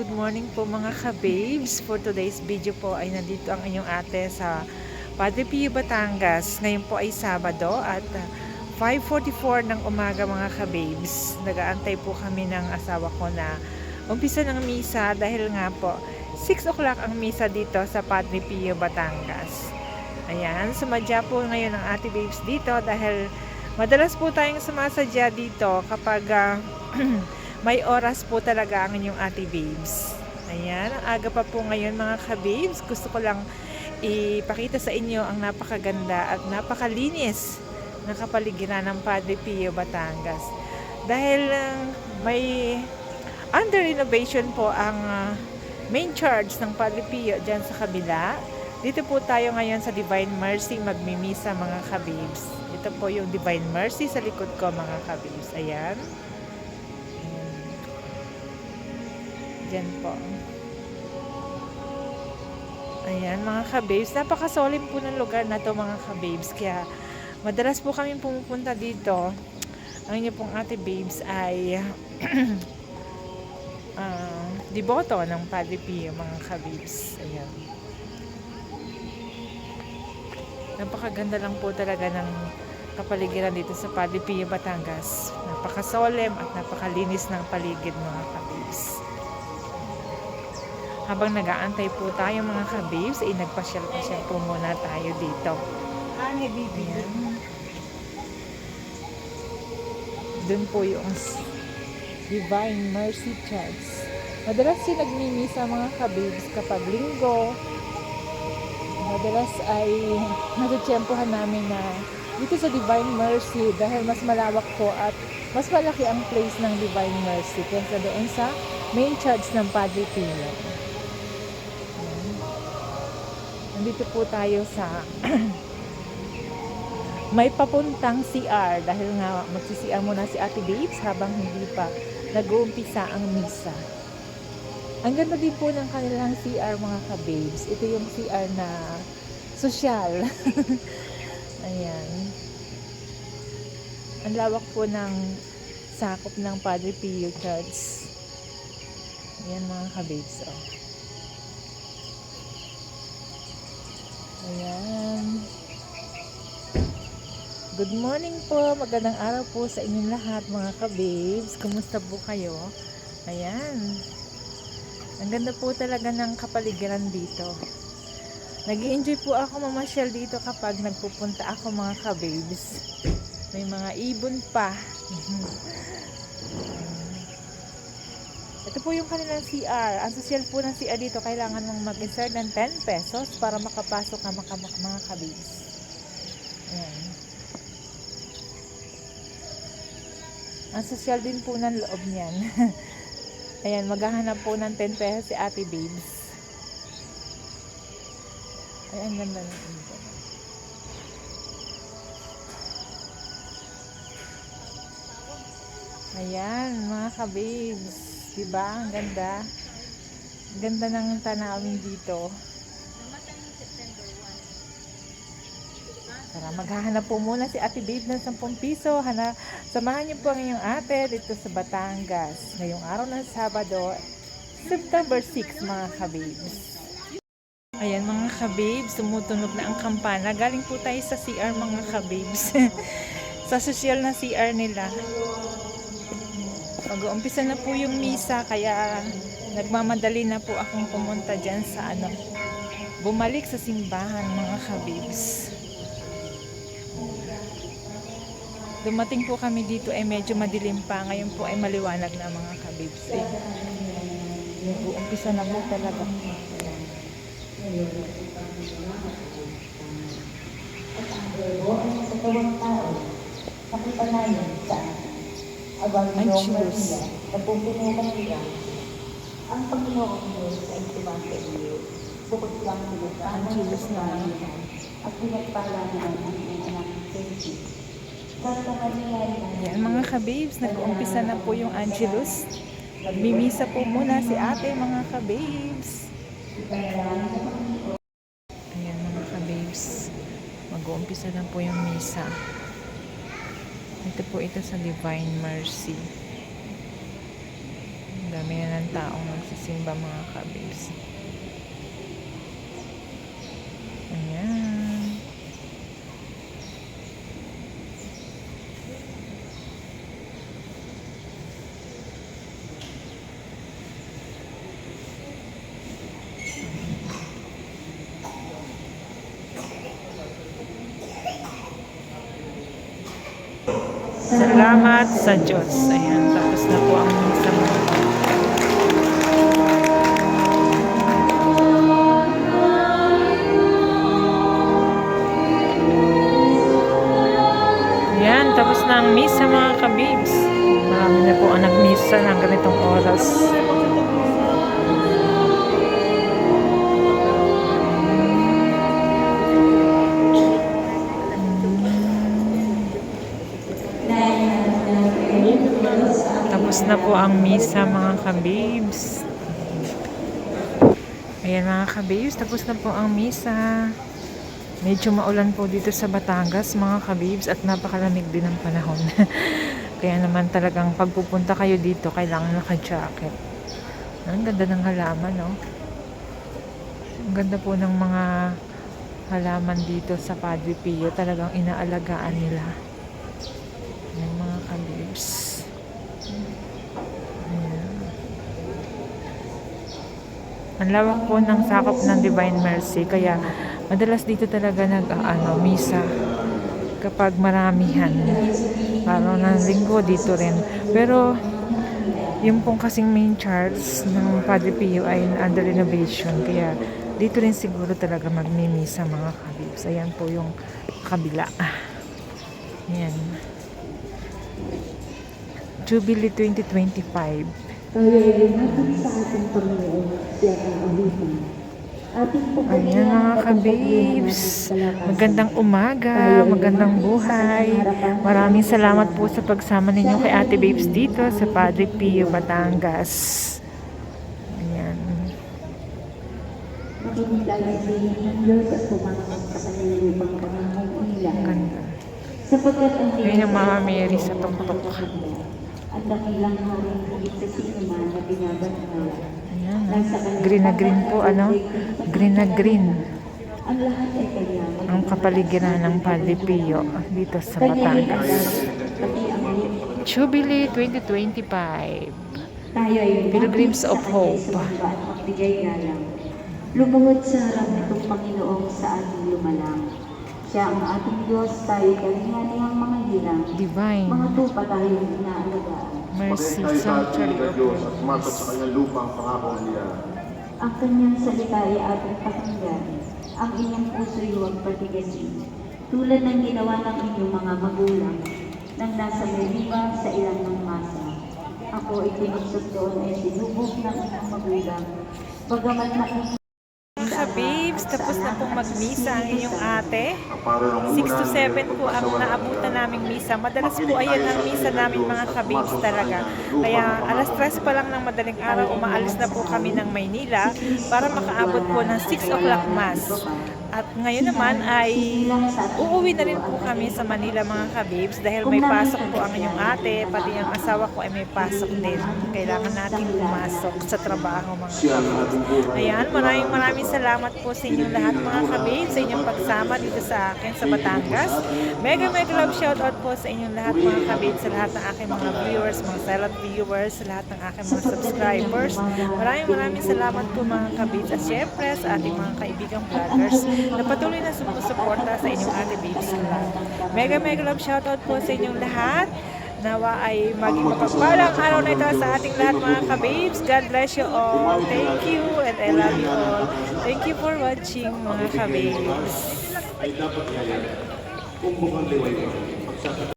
good morning po mga ka-babes. For today's video po ay nandito ang inyong ate sa Padre Pio, Batangas. Ngayon po ay Sabado at ah, 5.44 ng umaga mga ka-babes. Nagaantay po kami ng asawa ko na umpisa ng misa dahil nga po 6 o'clock ang misa dito sa Padre Pio, Batangas. Ayan, sumadya po ngayon ang ate babes dito dahil madalas po tayong sumasadya dito kapag ah, may oras po talaga ang inyong ate babes. Ayan, ang aga pa po ngayon mga ka-babes. Gusto ko lang ipakita sa inyo ang napakaganda at napakalinis na kapaligiran ng Padre Pio, Batangas. Dahil ah, may under renovation po ang ah, main church ng Padre Pio dyan sa kabila. Dito po tayo ngayon sa Divine Mercy magmimisa mga kabibs. Ito po yung Divine Mercy sa likod ko mga kabibs. Ayan. Ayan. Diyan po. Ayan mga kabibs. Napakasolim po ng lugar na to mga kabibs. Kaya madalas po kami pumupunta dito. Ang inyo pong ate babes ay ah, diboto ng Padre Pio mga kabibs. Ayan. Napakaganda lang po talaga ng kapaligiran dito sa Padre Pio, Batangas. Napakasolemn at napakalinis ng paligid mga kabibs. Habang nag-aantay po tayo mga kabibs, ay nagpasyal-pasyal po muna tayo dito. Ayan. Doon po yung Divine Mercy Church. Madalas si nagmimisa mga kabibs kapag linggo, madalas ay natutsyempohan namin na dito sa Divine Mercy dahil mas malawak po at mas malaki ang place ng Divine Mercy kaysa doon sa main church ng Padre Pio. Nandito po tayo sa may papuntang CR dahil nga magsi-CR muna si Ate Babes habang hindi pa nag-uumpisa ang misa. Ang ganda din po ng kanilang CR mga ka-babes. Ito yung CR na sosyal. Ayan. Ang lawak po ng sakop ng Padre Pio Church. Ayan mga ka-babes. Oh. Ayan. Good morning po. Magandang araw po sa inyong lahat mga ka-babes. Kumusta po kayo? Ayan. Ang ganda po talaga ng kapaligiran dito. nag enjoy po ako mamasyal dito kapag nagpupunta ako mga ka-babes. May mga ibon pa. Ito po yung kanilang CR. Ang social po ng CR dito, kailangan mong mag-insert ng 10 pesos para makapasok ka maka, mga kabibs. Ayan. Ang social din po ng loob niyan. Ayan, maghahanap po ng 10 pesos si Ate Babes. Ay, ang ganda ng ibon. Ayan, mga ka-babes. Diba? Ang ganda. Ang ganda ng tanawin dito. Tara, maghahanap po muna si Ate Babe ng 10 piso. Hana, samahan niyo po ang inyong ate dito sa Batangas. Ngayong araw ng Sabado, September 6, mga kababes. Ayan mga kababes, tumutunog na ang kampana. Galing po tayo sa CR mga kababes. sa social na CR nila. Mag-uumpisa na po yung misa, kaya nagmamadali na po akong pumunta dyan sa ano, bumalik sa simbahan mga kababes. Dumating po kami dito ay medyo madilim pa. Ngayon po ay maliwanag na mga kabibs. Eh. Umpisa na po talaga. sa kawang tao, nakipanayan sa abang Diyos. Maria, napupuno ka niya. Ang Panginoong Diyos ay sumasa iyo. Bukod lang nilupa Ang Diyos naman. At pinagpala naman ang iyong anak sa iyo. Sa kahanyan Yan mga kabibs, nag-uumpisa na po yung Angelus. Magmimisa po muna si ate mga kabibs. Ayan mga kabibs. Mag-uumpisa na po yung misa. Ito po ito sa Divine Mercy. Ang dami na ng taong nagsisisi. magsimba mga kabibs. Ayan. Salamat sa Diyos. Ayan, tapos na po ang misa mga Ayan, tapos na ang misa mga kabibs. Marami na po ang nagmisa ng ganitong oras. Tapos na po ang misa mga kabibs. Ayan mga kabibs, tapos na po ang misa. Medyo maulan po dito sa Batangas mga kabibs at napakalamig din ang panahon. Kaya naman talagang pagpupunta kayo dito, kailangan naka-jacket. Ang ganda ng halaman, no? Ang ganda po ng mga halaman dito sa Padre Pio. Talagang inaalagaan nila. Ayan mga kabibs. Ayan. Ang lawak po ng sakop ng Divine Mercy. Kaya madalas dito talaga nag ano, misa kapag maramihan. Parang ng linggo dito rin. Pero yung pong kasing main charge ng Padre Pio ay under renovation. Kaya dito rin siguro talaga magmimisa mga kabibs. Ayan po yung kabila. Ayan. Jubilee 2025. Tayo ay lumapit sa ating Panginoon, siya ang awitan. Ating Ayan mga kabibs. Magandang umaga, magandang buhay. Maraming salamat po sa pagsama ninyo kay Ate Babes dito sa Padre Pio, Batangas. Ayan. Ganda. Ayun yung Mama Mary sa tuktok. At dakilang haring higit sa sino man na ah. Green na green po, ano? Green na green. Ang lahat ay kanya. Ang kapaligiran ng Padre Pio dito sa Batangas. Jubilee 2025. tayo ay Pilgrims of Hope. Magbigay galang. Lumungod sa harap nitong Panginoong sa ating lumalang. Siya ang ating Diyos, tayo kalinga niyang mga hirang. Divine Mga tupa tayong inaalagaan. Mercy Sanctuary of Diyos at sumatot sa kanyang lupang pangakong niya. Ang kanyang salita ay ating pakinggan. Ang inyong puso'y huwag patigasin. Tulad ng ginawa ng inyong mga magulang nang nasa Meriba sa ilang ng masa. Ako ay tinugsok doon ay sinubok ng inyong magulang. Bagamat na Mga babes, tapos na pong magmisa ang inyong ate. Ang para ng 6 to 7 po ang naabutan naming misa. Madalas po ayan ang misa namin mga kabibs talaga. Kaya alas 3 pa lang ng madaling araw, umaalis na po kami ng Maynila para makaabot po ng 6 o'clock mass. At ngayon naman ay uuwi na rin po kami sa Manila mga kabibs dahil may pasok po ang inyong ate, pati ang asawa ko ay may pasok din. Kailangan natin pumasok sa trabaho mga buhay. Ayan, maraming maraming salamat po sa inyong lahat mga kabib, sa inyong pagsama dito sa akin sa Batangas. Mega mega love shoutout po sa inyong lahat mga kabib, sa lahat ng aking mga viewers, mga silent viewers, sa lahat ng aking mga subscribers. Maraming maraming salamat po mga kabib. At syempre sa ating mga kaibigang vloggers na patuloy na sumusuporta sa inyong ate babes club. Mega mega love shoutout po sa inyong lahat. Nawa ay maging mapagpalang araw na ito sa ating lahat mga kababes. God bless you all. Thank you and I love you all. Thank you for watching mga kababes. Ay dapat ngayon, kung mukhang pagsasakit